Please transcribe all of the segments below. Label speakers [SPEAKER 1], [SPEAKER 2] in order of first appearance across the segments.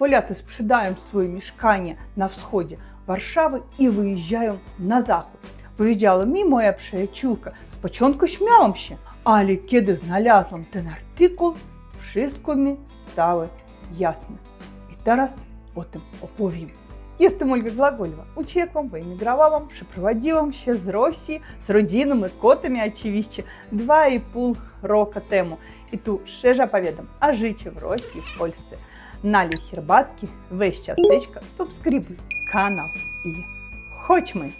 [SPEAKER 1] Поляcy sprzedają swoje mieszkanie na wschodzie Warszawy i wyjeżdżają na zachód. Powiedziała mi moja przyjaciółka, спочатку się, ale kiedy znalazłam ten artykuł, wszystko stało jasne. I teraz o tym. Jestem Ольга Глаголева, uciekłam, wyemigrowałam, przeprowadziłam się z Rosji z rodziną i kotami oczywiście dwa i temu. I tu szczerze opowiadam o życiu w Rosji, w Polsce. Налій Хербатки, весь частечка, субскрибуй канал і chodźmy.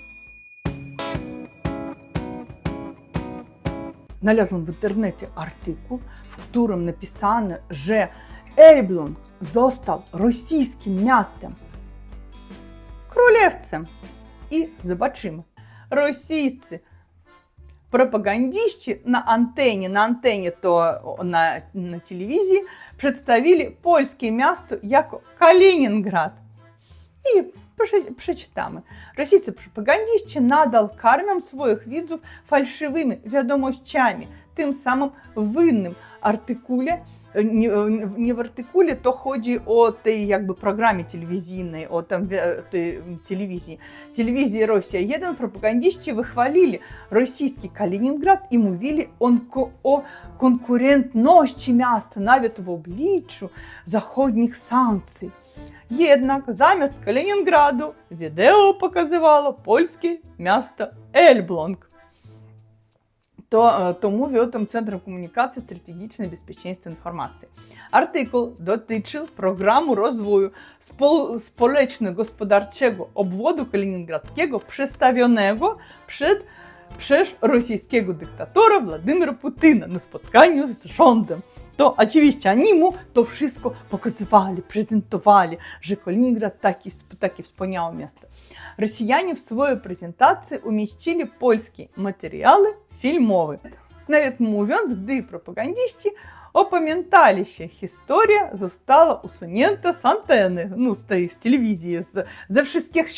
[SPEAKER 1] Znalazłam w internecie artykuł, w którym napisano, że Elbląg został rosyjskim miastem. Królewcem. I zobaczymy. Rosyjscy пропагандисты на антенне, на антенне то на, на телевизии представили польське місто як Калінінград. І przeczytamy. Rosyjscy propagandziści nadal karmią swoich widzów fałszywymi wiadomościami, tym artykule, nie, nie w artykule, to chodzi o tej jakby programie telewizyjnej, o tam wi- tej telewizji. Telewizji Rosja 1 propagandziści wychwalili rosyjski Kaliningrad i mówili on ko- o konkurentności miasta nawet w obliczu zachodnich Jednak замість Калінінграду відео показувало польське місто Ельблонг. То, е, тому віотом Центром комунікації стратегічної безпечності інформації. Артикул дотичив програму розвою спол- społeczno-gospodarczego obwodu kaliningradzkiego przedstawionego przed, anteny, no z tej z telewizji, z, ze wszystkich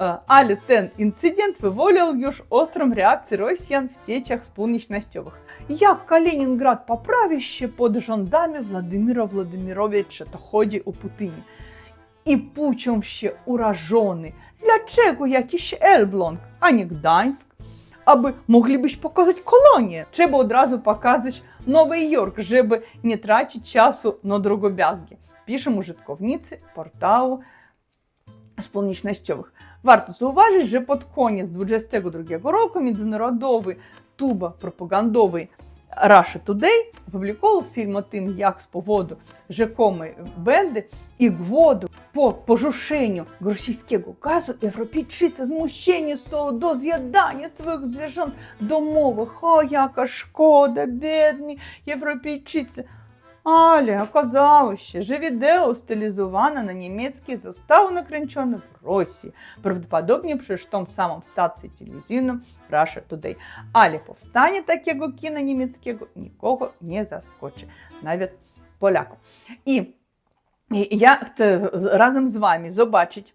[SPEAKER 1] E, Ale ten incydent wywołał już ostrą reakcję Rosjan w sieciach społecznościowych. Jak Kaliningrad poprawi się pod rządami Władimira Władimirowicza, to chodzi o Putynie. I pociął się urażony. Dlaczego jakiś Elbląg, a nie Gdańsk? Aby moglibyś pokazać kolonię. Trzeba od razu pokazać Nowy Jork, żeby nie tracić czasu na drogobiazgi. Piszą użytkownicy portału społecznościowych. Warto zauważyć, że pod koniec 2022 roku międzynarodowy tuba propagandowy Russia Today опублікував film o tym, jak z powodu rzekomej będy i głodu po porzuszeniu rosyjskiego gazu Europejczycy zmuszeni są do zjadania swoich zwierząt domowych. O, jaka szkoda, biedni Європейczycy. Але оказалося, wideo stylizowane na niemieckie zostało nakręcone w Rosji, prawdopodobnie przez tą samą stację telewizyjną Russia Today. Ale powstanie takiego kina niemieckiego nikogo nie zaskoczy, nawet Polaków. I i ja chcę z- razem z wami zobaczyć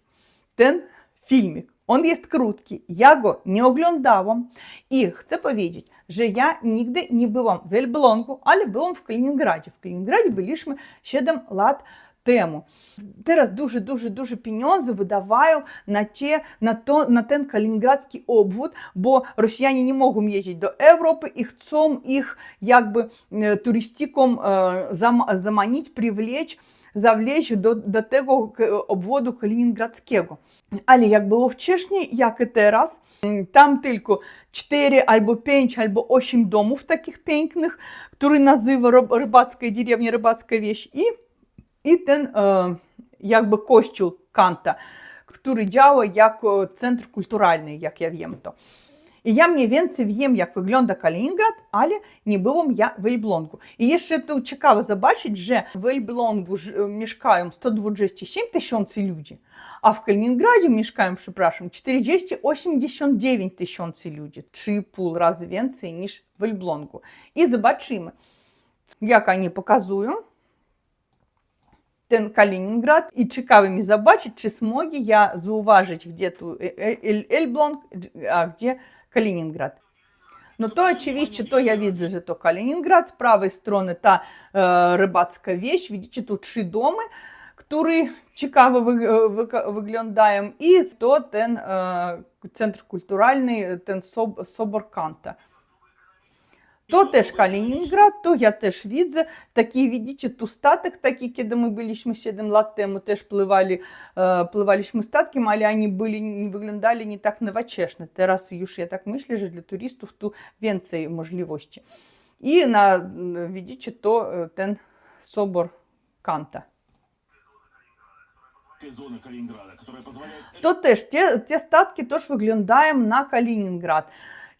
[SPEAKER 1] ten filmik. On jest krótki, ja go nie oglądałam i chcę powiedzieć, że ja nigdy nie byłam w Elblągu, ale byłam w Kaliningradzie. W Kaliningradzie byliśmy 7 lat temu. Teraz дуже, дуже, дуже pieniądze wydawają na, tie, na, to, na ten kaliningradzki obwód, bo Rosjanie nie mogą jeździć do Europy i chcą ich jakby e, turystyką e, zam, zamanić, привлечь do, do tego k- obwodu kaliningradzkiego. Ale jak było wcześniej, jak i teraz, m, tam tylko 4 albo 5 albo 8 domów takich pięknych, który nazywa Ryb- rybacka dеревня, rybacka wieś i, i ten e, jakby kościół Kanta, który działa jako centr kulturalny, jak ja wiem I ja mniej więcej wiem, wygląda Kaliningrad, ale nie byłam ja w Elblągu. I jeszcze tu ciekawe zobaczyć, że w Elblągu ż- mieszkają 127 tysięcy ludzi, a w Kaliningradzie mieszkają, przepraszam, 40-89 tysięcy ludzi, 3,5 razy więcej niż w Elblągu. I zobaczymy, jak oni pokazują ten Kaliningrad. I ciekawe mi zobaczyć, czy smogę ja zauważyć, gdzie tu E- E- Oczywiście, to ja widzę, że to Kaliningrad, z prawej strony ta e, rybacka wieś, widzicie, tu trzy domy, który ciekawy wy- wy- wyglądają, i to ten e, centr kulturalny, ten sob, Собор Канта. To też Kaliningrad, to ja też widzę. Taki, widzicie, tu statek taki, kiedy my byliśmy 7 lat temu, też pływali, e, pływaliśmy statkiem, ale oni byli, wyglądali nie tak nowocześnie. Teraz już ja tak myślę, że dla turystów tu więcej możliwości. I na, widzicie, to e, ten Собор Канта. То теж ті, ті статки теж виглядають на Калінінград.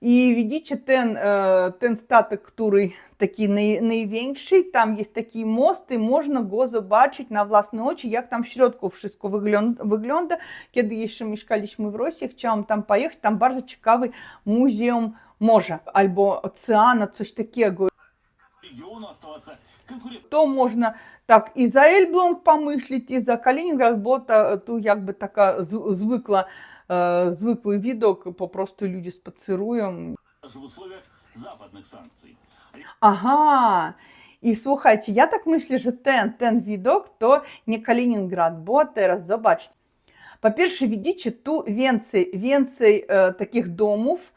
[SPEAKER 1] І widzicie ten, е, ten statek, який такий най, найвінший, там є такий мост, і можна го побачити на власні очі, як там в. Kiedy jeszcze mieszkaliśmy w Rosji, chciałam tam pojechać, tam bardzo ciekawy muzeum morza albo oceana, coś takiego.
[SPEAKER 2] региону оставаться конкурентным.
[SPEAKER 1] то можна так і за Ельблонг помислити, і за Калінінград, бо ту якби така звикла, е, звиклий відок, попросту люди спацируємо.
[SPEAKER 2] даже в условиях западных санкций.
[SPEAKER 1] Ага. І слухайте, я так myślę, że ten, ten widok to nie Kaliningrad, bo teraz zobaczcie. Po pierwsze, widzicie tu więcej, więcej e, takich domów,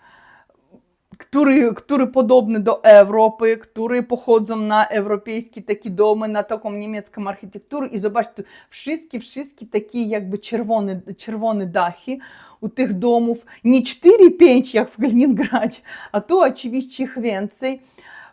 [SPEAKER 1] które, które podobne do Europy, które pochodzą na europejskie takie domy, na taką niemiecką architekturę. I zobaczcie, wszystkie, wszystkie takie jakby czerwone, czerwone dachy u tych domów. Nie 4-5 jak w Kaliningradzie, a tu oczywiście ich więcej.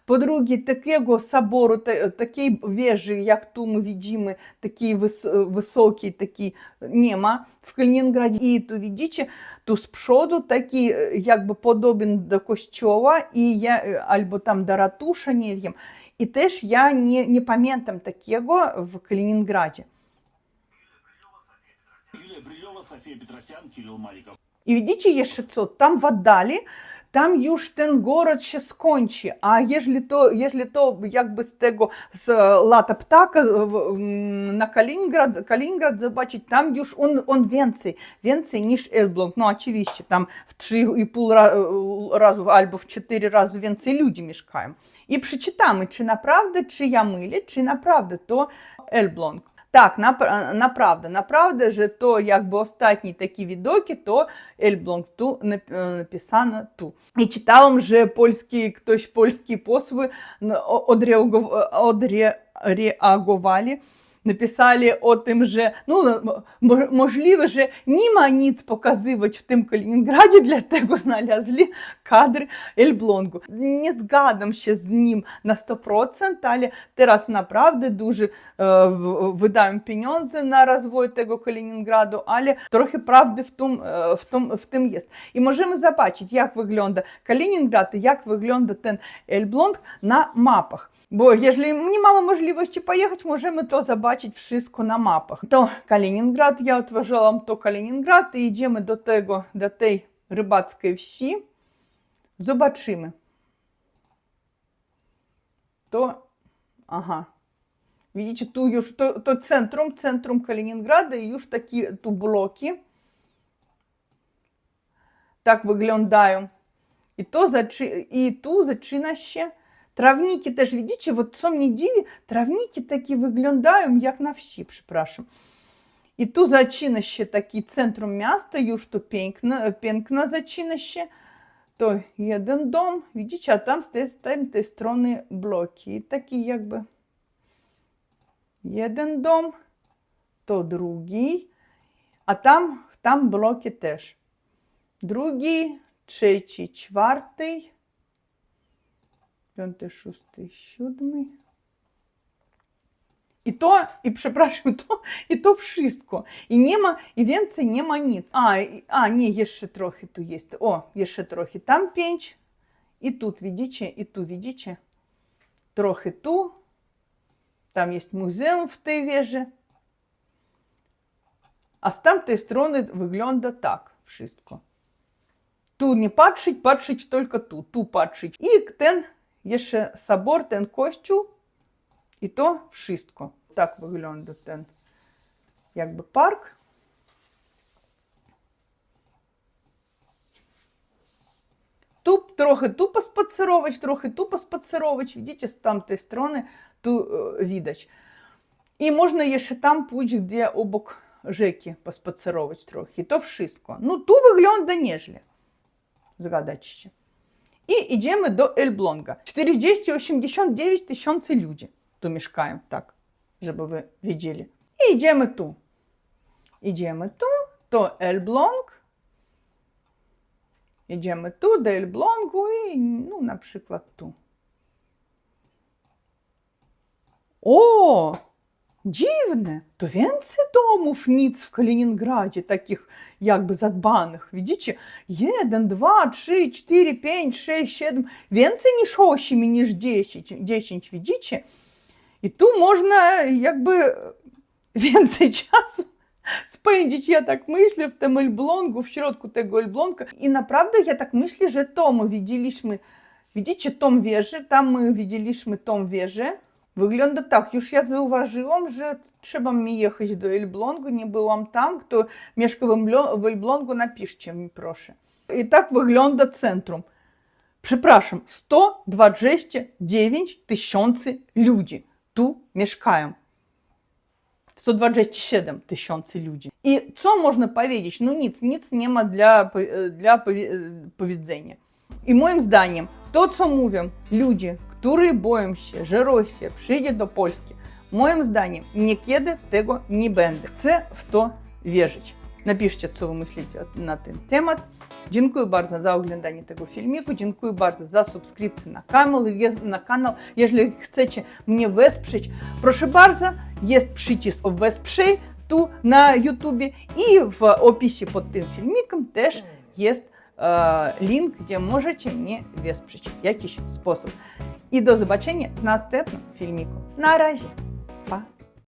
[SPEAKER 1] Po drugie, takiego soboru, ta, takiej wieży, jak tu my widzimy, takiej wys, wysokiej, takiej nie ma w Kaliningradzie. I tu widzicie, tu z przodu taki e, jakby podobien do kościoła i ja, e, albo tam do ratusza, nie wiem. I też ja nie, nie pamiętam takiego w Kaliningradzie.
[SPEAKER 2] Юлия Брилева, София Петросян, Кирилл Маликов.
[SPEAKER 1] I widzicie jeszcze co, tam w oddali, już ten город a jeżeli to, jeżeli to jakby z tego, z lata ptaka w- m, na Kaliningrad, Kaliningrad zobaczyć, tam już on, on więcej, więcej niż Elbląg, no oczywiście, tam w 3,5 ra, razu albo w 4 razy więcej ludzi mieszkają. I przeczytamy, czy naprawdę, czy ja mylę, czy naprawdę to Elbląg. Так, нап- направда, направда, że to jakby ostatni taki widoki, to Elbląg tu nap- e, napisano tu. I czytałam, że polski, ktoś polskie posły że no, no, mo- możliwe, że nie ma nic pokazywać w tym Kaliningradzie, dlatego znaleźli kadry Elblągu. Nie zgadzam się z nim na 100%, ale teraz naprawdę дуже e, wydają pieniądze na rozwój tego Kaliningradu, ale trochę prawdy w tym, e, w tym, w tym jest. I możemy zobaczyć, jak wygląda Kaliningrad i jak wygląda ten Elbląg na mapach. Bo jeżeli nie mamy możliwości pojechać, możemy to zobaczyć wszystko na mapach. To Kaliningrad, ja odważyłam to Kaliningrad i idziemy do tego, do tej rybackiej wsi. Zobaczymy. To, aha, Widzicie, tu już to, to centrum, centrum Kaliningrada i już takie tu bloki. Tak wyglądają. I, to zaczy, I tu zaczyna Травніки теж відічі, от цьому неділі травніки такі виглядають, як на всі, припрашую. І ту зачинище такий центром міста, юж то пенкна, пенкна зачинище, то один дом, відічі, а там стоять там те сторони блоки. І такі якби один дом, то другий, а там, там блоки теж. Другий, третій, четвертий. 5, 6, 7. И то, і прошу то, и то в wszystko. И нема, и więcej нема ниц. А, і, а, не є ще трохи ту есть. О, є ще трохи. Там 5. и тут, видите, и тут, видите. Трохи ту. Там есть музей в той веже. А з тамтої сторони виглядає так в wszystko. Ту не падшить, падшить только ту, ту падшить. І ктен ten jeszcze собор, ten kościół i to wszystko. Tak wygląda ten jakby park. Tu trochę tu поспацировать, trochę tu поспацировать. Widzicie, z tamtej strony tu e, widać. I można jeszcze tam pójść, gdzie obok rzeki pospacerować trochę. To wszystko. No tu wygląda nieźle. Zgadzacie się. I idziemy do Elbląga. 40-89 tysięcy ludzi tu mieszkają, tak, żeby wy wiedzieli. I idziemy tu. Idziemy tu, to Elbląg. Idziemy tu do Elblągu i no, na przykład tu. O, dziwne, to więcej domów nic w Kaliningradzie, takich jakby zadbanych. Widzicie? Jeden, dwa, trzy, cztery, pięć, sześć, siedem. Więcej niż osiem, niż dziesięć, dziesięć, widzicie? I tu można jakby więcej czasu spędzić, ja tak myślę, w tym Elblągu, w środku tego Elbląga. I naprawdę ja tak myślę, że to my widzieliśmy, widzicie tą wieżę, tam my widzieliśmy tą wieżę. Wygląda tak, już ja zauważyłam, że trzeba mi jechać do Elblągu, nie byłam tam. Kto mieszka w Elblą- Elblągu, napiszcie mi proszę. I tak wygląda centrum. Przepraszam, 129 tysięcy ludzi tu mieszkają. 127 tysięcy ludzi. I co można powiedzieć? No nic, nic nie ma dla, dla powiedzenia. I moim zdaniem, to co mówią ludzie, którzy boją się, że Rosja przyjdzie do Polski, moim zdaniem niekiedy tego nie będzie. Chcę w to wierzyć. Napiszcie, co wy myślicie na ten temat. Dziękuję bardzo za oglądanie tego filmiku. Dziękuję bardzo za subskrypcję na kanał. Na kanał. Jeżeli chcecie mnie wesprzeć, proszę bardzo, jest przycisk wesprzyj tu na YouTube i w opisie pod tym filmikiem też jest e, link, gdzie możecie mnie wesprzeć w jakiś sposób. Do zobaczenia w następnym filmiku. Na razie!